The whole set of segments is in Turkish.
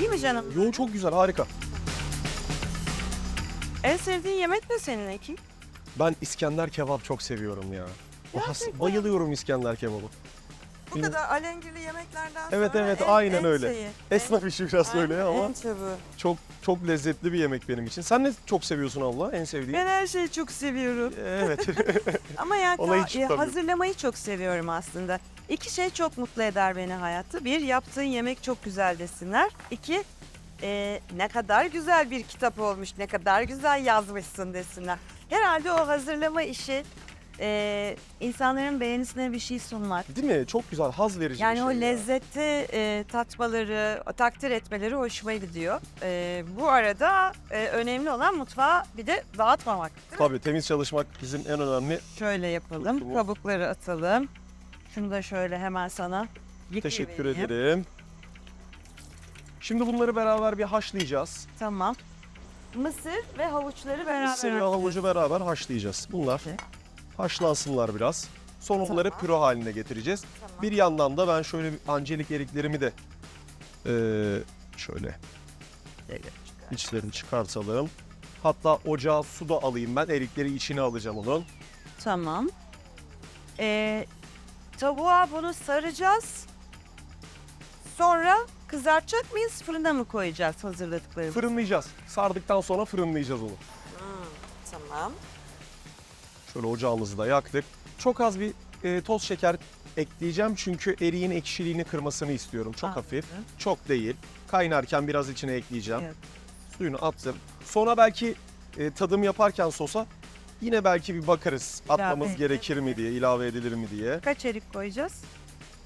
İyi mi canım? Yo çok güzel harika. En sevdiğin yemek ne senin Ekin? Ben İskender kebap çok seviyorum ya. Bahs- bayılıyorum İskender kebabı. Bu kadar alengirli yemeklerden Evet, sonra evet, en- aynen en öyle. şeyi, Esnaf işi biraz en- öyle ama En çabuk. çok çok lezzetli bir yemek benim için. Sen ne çok seviyorsun abla? En sevdiğin? Ben her şeyi çok seviyorum. Evet. Ama yani Ona hiç e, hazırlamayı çok seviyorum aslında. İki şey çok mutlu eder beni hayatta. Bir, yaptığın yemek çok güzel desinler. İki, e, ne kadar güzel bir kitap olmuş, ne kadar güzel yazmışsın desinler. Herhalde o hazırlama işi e, insanların beğenisine bir şey sunmak. Değil mi? Çok güzel, haz verici Yani bir o şey ya. lezzeti e, tatmaları, takdir etmeleri hoşuma gidiyor. E, bu arada e, önemli olan mutfağı bir de dağıtmamak. Tabii temiz çalışmak bizim en önemli. Şöyle yapalım. Tamam. Kabukları atalım. Şunu da şöyle hemen sana Teşekkür yıkayıvereyim. ederim. Şimdi bunları beraber bir haşlayacağız. Tamam. Mısır ve havuçları beraber Mısır ve havucu beraber haşlayacağız. Bunlar Peki. Haşlansınlar biraz. Sonra Tamam. püre haline getireceğiz. Tamam. Bir yandan da ben şöyle ancelik eriklerimi de eee, şöyle içlerini çıkartalım. Hatta ocağa su da alayım ben. Erikleri içine alacağım onun. Tamam. Ee, tavuğa bunu saracağız. Sonra kızartacak mıyız? Fırına mı koyacağız hazırladıklarımızı? Fırınlayacağız. Sardıktan sonra fırınlayacağız onu. Tamam. Şöyle ocağımızı da yaktık. Çok az bir e, toz şeker ekleyeceğim çünkü eriğin ekşiliğini kırmasını istiyorum. Çok Anladım. hafif, çok değil. Kaynarken biraz içine ekleyeceğim. Evet. Suyunu attım. Sonra belki e, tadım yaparken sosa yine belki bir bakarız atmamız İlave gerekir mi diye, ilave edilir mi diye. Kaç erik koyacağız?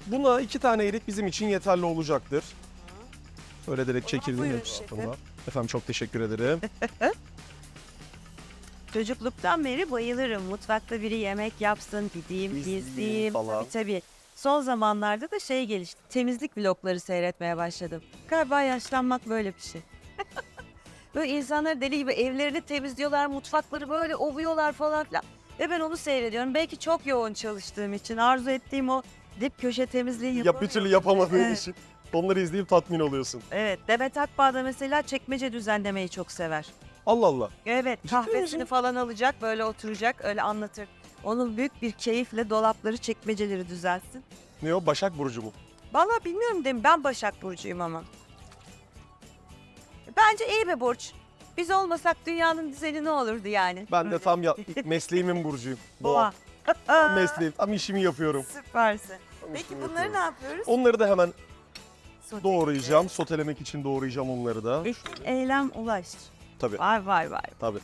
Buna iki tane erik bizim için yeterli olacaktır. Öyle direkt çekirdeğini buyurun şefim. Efendim çok teşekkür ederim. Çocukluktan beri bayılırım. Mutfakta biri yemek yapsın, gideyim, İzleyeyim izleyeyim. falan. Tabii tabii. Son zamanlarda da şey gelişti. Temizlik vlogları seyretmeye başladım. Galiba yaşlanmak böyle bir şey. böyle insanlar deli gibi evlerini temizliyorlar, mutfakları böyle ovuyorlar falan filan. Ve ben onu seyrediyorum. Belki çok yoğun çalıştığım için arzu ettiğim o dip köşe temizliği Ya bir yapamıyorum. türlü yapamadığın Evet. için onları izleyip tatmin oluyorsun. Evet, Demet Akbağ da mesela çekmece düzenlemeyi çok sever. Allah Allah. Evet Ciddi kahvesini misin? falan alacak böyle oturacak öyle anlatır. Onun büyük bir keyifle dolapları çekmeceleri düzeltsin. Ne o? Başak Burcu mu? Vallahi bilmiyorum değil mi? Ben Başak Burcu'yum ama. Bence iyi bir burç. Biz olmasak dünyanın düzeni ne olurdu yani? Ben de tam ya mesleğimin burcuyum. Boğa. Tam mesleğim, tam işimi yapıyorum. Süpersin. Tam Peki işimi bunları ne yapıyorum. yapıyoruz? Onları da hemen Sote. doğrayacağım. Sotelemek için doğrayacağım onları da. Eylem Ulaş. Tabii, Vay vay vay. tabii.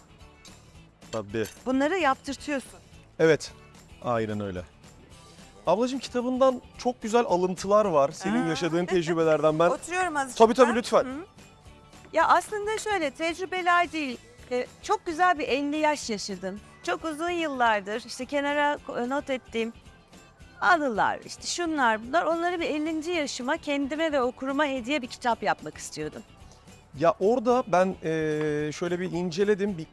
Tabii. Bunları yaptırtıyorsun. Evet, aynen öyle. Ablacığım kitabından çok güzel alıntılar var. Senin Aa. yaşadığın tecrübelerden ben... Oturuyorum azıcık. Tabii tabii lütfen. Hı. Ya aslında şöyle tecrübeler değil. e, Çok güzel bir 50 yaş yaşadım. Çok uzun yıllardır işte kenara not ettiğim anılar, işte şunlar bunlar. Onları bir 50. yaşıma kendime ve okuruma hediye bir kitap yapmak istiyordum. Ya orada ben eee, şöyle bir inceledim. Bir,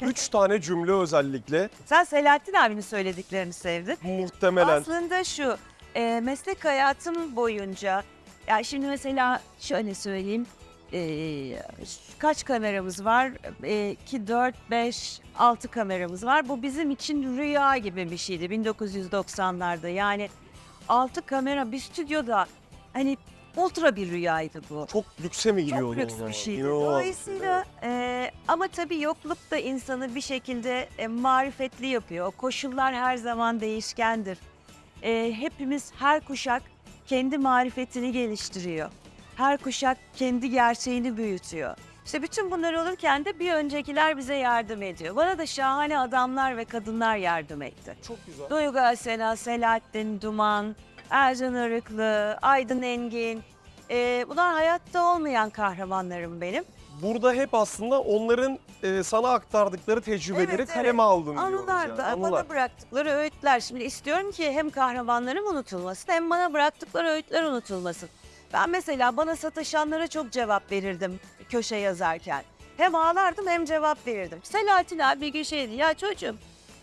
üç tane cümle özellikle Sen Selahattin abinin söylediklerini sevdin. muhtemelen Aslında şu, e, meslek hayatım boyunca, ya şimdi mesela şöyle söyleyeyim, e, kaç kameramız var? 2, 4, 5, 6 kameramız var. Bu bizim için rüya gibi bir şeydi 1990'larda. Yani 6 kamera bir stüdyoda hani ultra bir rüyaydı bu. çok lükse mi Çok giriyordu? lüks bir şeydi. Dolayısıyla e, ama tabii yokluk da insanı bir şekilde e, marifetli yapıyor. O koşullar her zaman değişkendir. E, hepimiz her kuşak kendi marifetini geliştiriyor. Her kuşak kendi gerçeğini büyütüyor. İşte bütün bunlar olurken de bir öncekiler bize yardım ediyor. Bana da şahane adamlar ve kadınlar yardım etti. Çok güzel. Duygu Asena, Selahattin Duman, Ercan Arıklı, Aydın Engin. Ee, bunlar hayatta olmayan kahramanlarım benim. Burada hep aslında onların e, sana aktardıkları tecrübeleri Evet, kaleme evet. aldın diyoruz Anılar yani. da Anılar. bana bıraktıkları öğütler. Şimdi istiyorum ki hem kahramanlarım unutulmasın hem bana bıraktıkları öğütler unutulmasın. Ben mesela bana sataşanlara çok cevap verirdim köşe yazarken. Hem ağlardım hem cevap verirdim. Selahattin abi bir gün şeydi ya çocuğum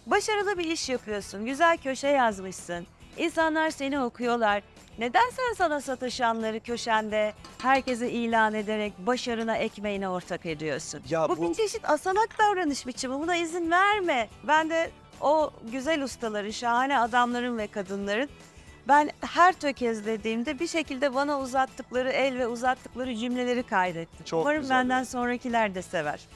başarılı bir iş yapıyorsun. Güzel köşe yazmışsın. İnsanlar seni okuyorlar. Neden sen sana sataşanları köşende herkese ilan ederek başarına ekmeğine ortak ediyorsun? Ya bu, bu- bir çeşit asalak davranış biçimi. Buna izin verme. Ben de o güzel ustaların, şahane adamların ve kadınların ben her tökezlediğimde bir şekilde bana uzattıkları el ve uzattıkları cümleleri kaydettim. Çok Umarım güzel benden sonrakiler de sever.